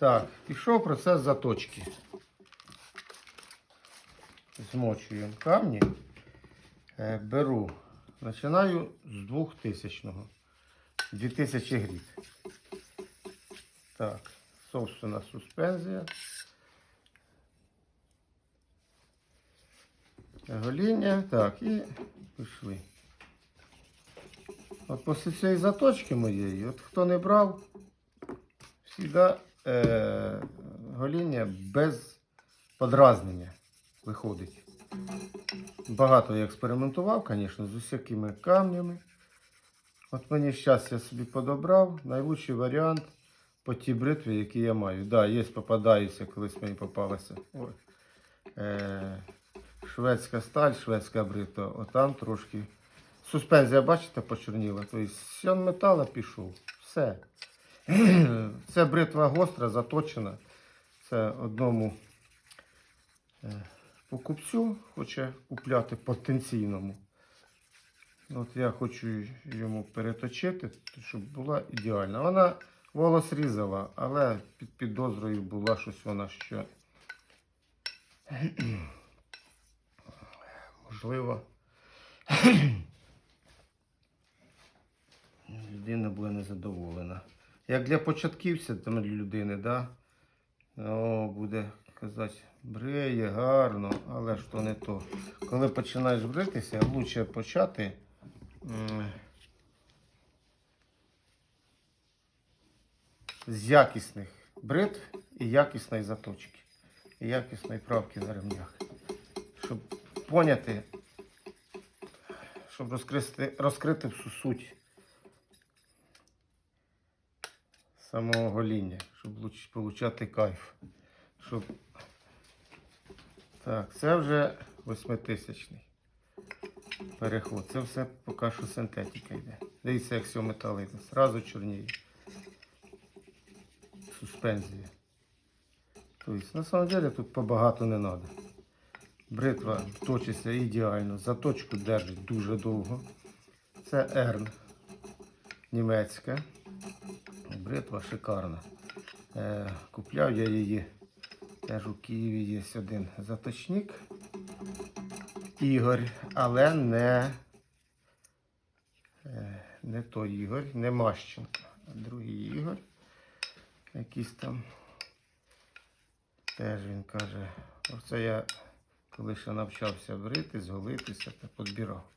Так, пішов процес заточки. Змочуємо камні. Е, Беру. Починаю з 2000 2000 гріт. Так, собственно, суспензія. Гоління. Так, і пішли. От після цієї заточки моєї, от хто не брав, завжди е, гоління без подразнення виходить. Багато я експериментував, звісно, з усякими камнями. От мені зараз я собі подобрав найкращий варіант по тій бритві, які я маю. Так, да, є, попадаюся, колись мені попалася. Ой. Е, шведська сталь, шведська бритва, отам трошки. Суспензія, бачите, почорніла. Тобто сьон метала пішов. Все. Це бритва гостра, заточена. Це одному е, покупцю хоче купляти потенційному. От я хочу йому переточити, щоб була ідеальна. Вона волос різала, але під підозрою була щось вона ще. Можливо. Людина буде незадоволена. Як для початківця там людини, да? О, буде казати, бриє гарно, але ж то не то. Коли починаєш бритися, краще почати. З якісних бритв і якісної заточки. І якісної правки на ремнях. Щоб поняти, щоб розкрити, розкрити всю суть самого гоління, щоб получати кайф. Щоб... Так, це вже восьмитисячний переход. Це все поки що синтетика йде. Дивіться, як все метал йде. Зразу чорніє. Суспензія. Тобто, на самом деле тут побагато не треба. Бритва точиться ідеально, заточку держить дуже довго. Це Ерн німецька. Бритва шикарна. Е, купляв я її. Теж у Києві є один заточник. Ігор, але не, е, не той Ігор, не Мащенко, а другий Ігор. Якийсь там. Теж він каже, оце я коли ще навчався бритись, голитися та підбирав.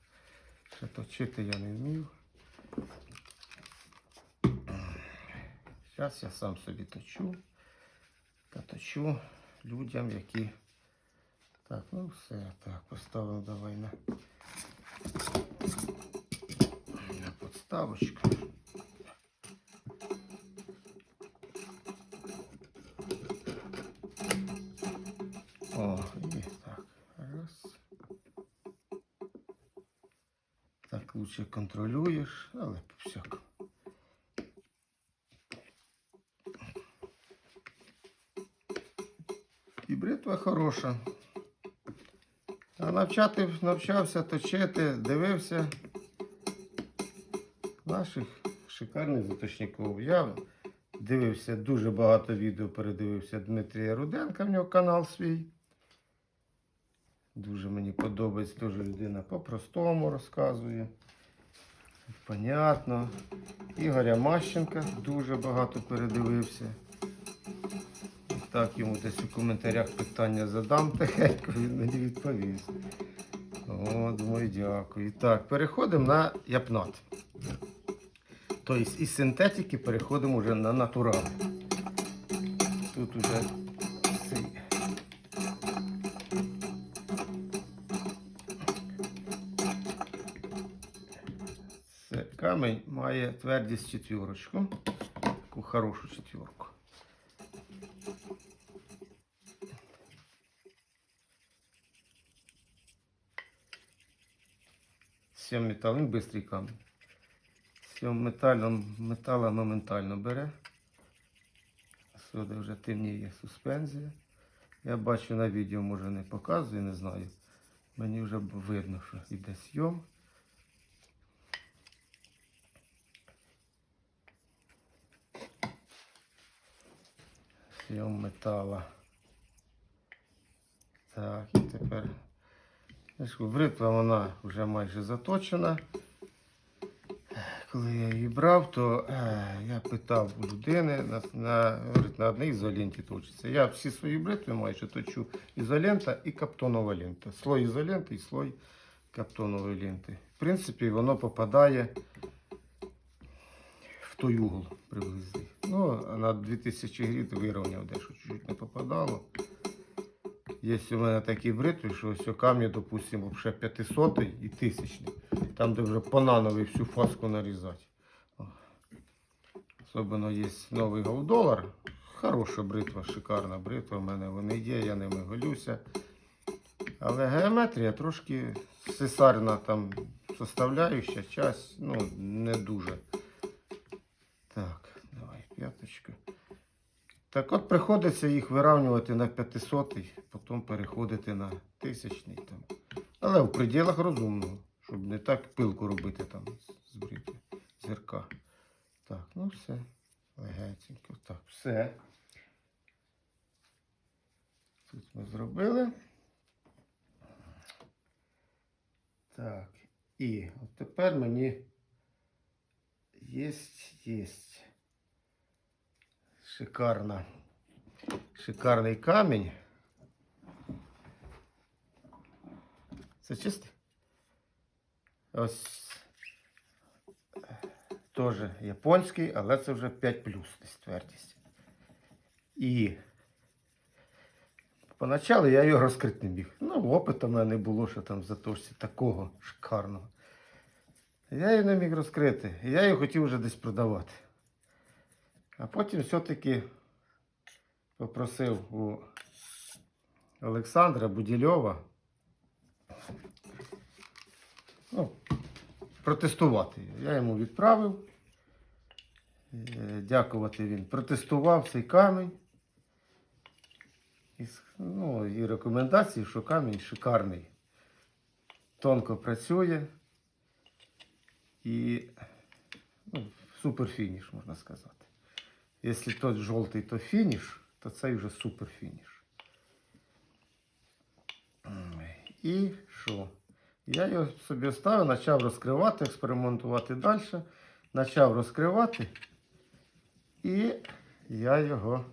Ще точити я не вмів. Зараз я сам собі точу та точу людям, які. Так, ну все, так, поставимо давай на, на подставочку. О, і так, раз. Так лучше контролюєш, але по всякому. Бритва хороша. А навчати навчався точити, дивився наших шикарних заточників. Я дивився дуже багато відео, передивився Дмитрія Руденка, в нього канал свій. Дуже мені подобається, теж людина по-простому розказує. Понятно. Ігоря Мащенка дуже багато передивився. Так, йому десь у коментарях питання задам тихенько, він мені відповість. О, думаю, дякую. Так, переходимо на япнат. Тобто із синтетики переходимо вже на натурал. Тут уже цей. Це камінь має твердість четвірочку. Таку хорошу четвірку. Сім метал, він швидкий камінь. Сім металом, метала моментально бере. Сюди вже темніє суспензія. Я бачу на відео, може не показую, не знаю. Мені вже видно, що йде сйом. Сйом метала. Так, і тепер. Бритва вона вже майже заточена. Коли я її брав, то е, я питав у людини, на, на, на одній ізоленті точиться. Я всі свої бритви майже точу ізолента і каптонова лента. Слой ізоленти і слой каптонової ленти. В принципі, воно попадає в той угол приблизно. Ну, на 2000 грит вирівняв дещо чуть-чуть не попадало. Є у мене такі бритви, що ось камні, допустимо, вже 500 і 1000. Там, де вже по нанові всю фаску нарізати. Особливо є новий голдолар. Хороша бритва, шикарна бритва. У мене вони є, я ними голюся. Але геометрія трошки сесарна там составляюча, час, ну, не дуже. Так, давай, п'яточка. Так от приходиться їх вирівнювати на 500, потім переходити на тисячний там. Але в пределах розумного, щоб не так пилку робити там з брити зірка. Так, ну все. Легенько. Так, все. Тут ми зробили. Так, і от тепер мені єсть, єсть. Шикарна. Шикарний камінь. Це чистий? Ось теж японський, але це вже 5 плюс твердість. І поначалу я його розкрити не міг. Ну, опиту в мене не було, що там в заточці такого шикарного. Я його не міг розкрити. Я його хотів вже десь продавати. А потім все-таки попросив у Олександра Будільова ну, протестувати. Я йому відправив. Е, Дякувати він. Протестував цей камінь. І, ну, і рекомендації, що камінь шикарний. Тонко працює. І ну, супер фініш, можна сказати. Якщо той жовтий, то фініш, то цей вже супер фініш. Ой, І що? Я його собі оставив, почав розкривати, експериментувати далі. Почав розкривати. І я його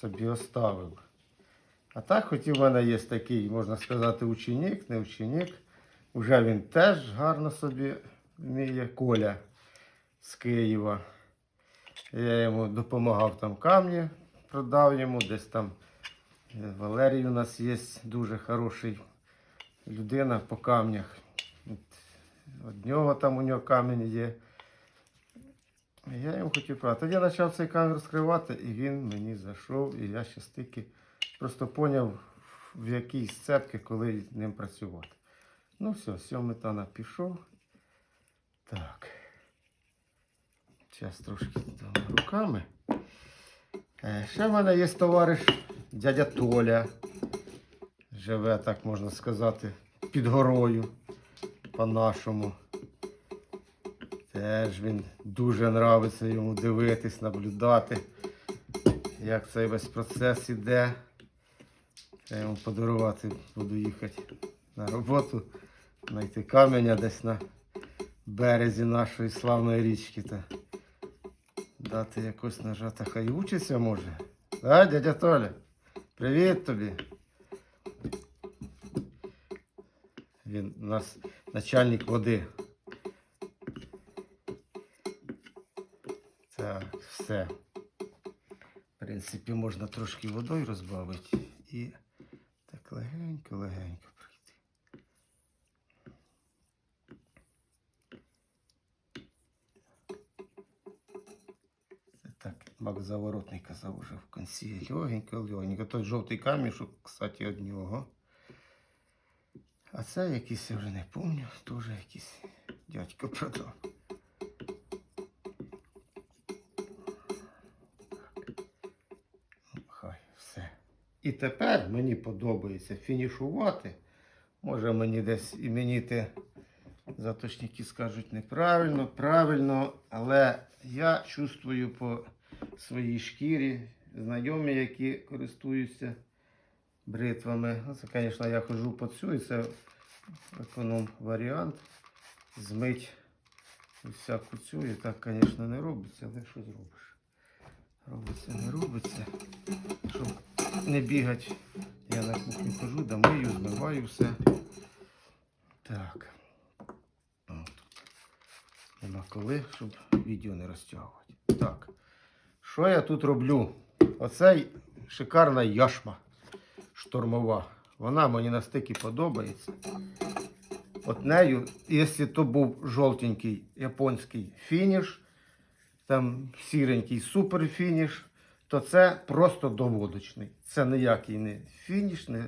собі оставив. А так, хоч і в мене є такий, можна сказати, ученик, не ученик. Уже він теж гарно собі вміє Коля з Києва. Я йому допомагав там камні, продав йому, десь там Валерій у нас є дуже хороший людина по камнях. От, нього там у нього камінь є. Я йому хотів продати. Тоді я почав цей камінь розкривати, і він мені зайшов, і я ще стільки просто поняв, в якій сцепці, коли ним працювати. Ну все, сьомий тана пішов. Так. Зараз трошки руками. Е, Ще в мене є товариш дядя Толя. Живе, так можна сказати, під горою по-нашому. Теж він дуже нравиться йому дивитись, наблюдати, як цей весь процес іде. Я йому подарувати буду їхати на роботу, знайти каменя десь на березі нашої славної річки. Та дати якось нажати, хай учиться може. Да, дядя Толя? Привіт тобі. У нас начальник води. Так, все. В принципі, можна трошки водою розбавити і так легенько-легенько пройти. Це так, Мак Заворотний казав уже в кінці. Легенько, легенько. Той жовтий камінь, кстати, від нього. Це якийсь, я вже не пам'ятаю, теж якийсь дядько продав. Ну, Хай все. І тепер мені подобається фінішувати. Може мені десь іменіти заточники скажуть неправильно, правильно, але я чувствую по своїй шкірі, знайомі, які користуються бритвами. Ну, це, звісно, я ходжу по цю, і це економ варіант. Змить всяку цю. І так, звісно, не робиться, але що зробиш? Робиться, не робиться. Щоб не бігати, я на кухню хожу, домию, змиваю все. Так. Нема коли, щоб відео не розтягувати. Так. Що я тут роблю? Оцей шикарна яшма штурмова. Вона мені настільки подобається. От нею, якщо то був жовтенький японський фініш, там сіренький суперфініш, то це просто доводочний. Це ніякий не фініш, не,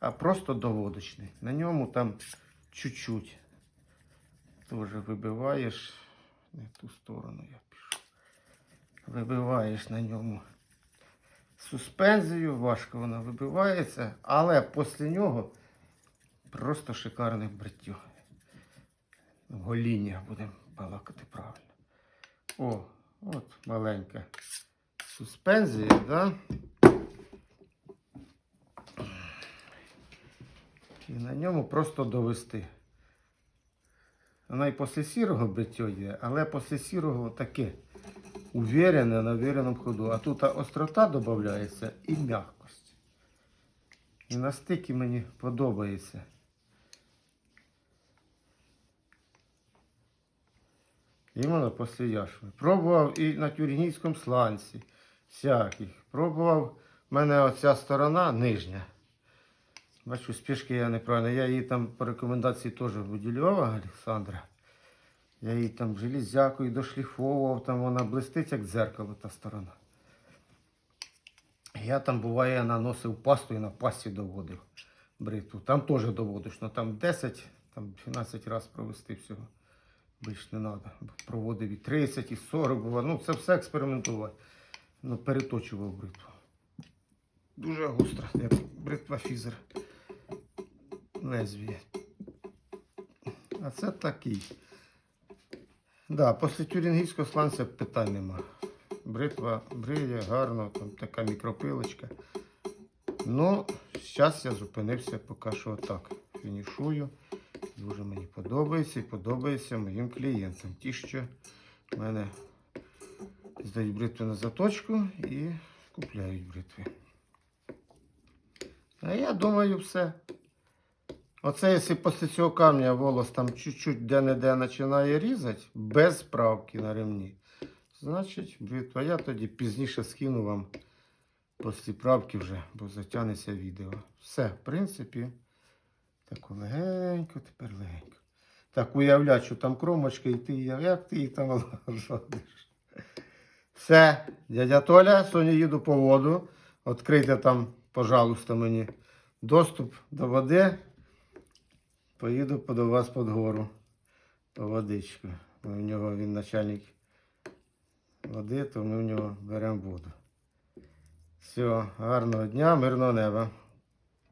а просто доводочний. На ньому там чуть-чуть теж вибиваєш. Не ту сторону я пішов. Вибиваєш на ньому суспензію, важко вона вибивається, але після нього просто шикарне бриття. Гоління будемо балакати правильно. О, от маленька суспензія, да? І на ньому просто довести. Вона і після сірого бриття є, але після сірого таке уверене на увереному ходу. А тут острота додається і м'якость. І настільки мені подобається. Іменно після яшми. Пробував і на тюргійському сланці всяких. Пробував в мене оця сторона нижня. Бачу, спішки я неправильно. Я її там по рекомендації теж виділював, Олександра. Я її там железякою дошліфовував, там вона блистить, як дзеркало та сторона. Я там буває наносив пасту і на пасті доводив бритву. Там теж доводиш, але там 10, там 12 разів провести всього. Більш не треба. Проводив і 30, і 40 було. Ну, це все експериментувати. Ну, переточував бритву. Дуже густро, як бритва фізер. Лезвіє. А це такий. Да, після тюрінгійського сланця питань нема. Бритва бриє, гарно, там така мікропилочка. Ну, зараз я зупинився поки що отак. Фінішую. Дуже мені подобається і подобається моїм клієнтам. Ті, що в мене здають бритву на заточку і купляють бритви. А я думаю, все. Оце, якщо після цього камня волос там чуть-чуть де-не-де починає різати, без правки на ремні, значить, бритва. Я тоді пізніше скину вам після правки вже, бо затягнеться відео. Все, в принципі, так легенько, тепер легенько. Так уявляю, що там кромочка, і ти, як ти її там ладиш. Все, дядя Толя, сьогодні їду по воду. Відкрийте там, пожалуйста, мені доступ до води. Поїду до вас під гору. По водичку. У нього він начальник води, то ми в нього беремо воду. Все, гарного дня, мирного неба.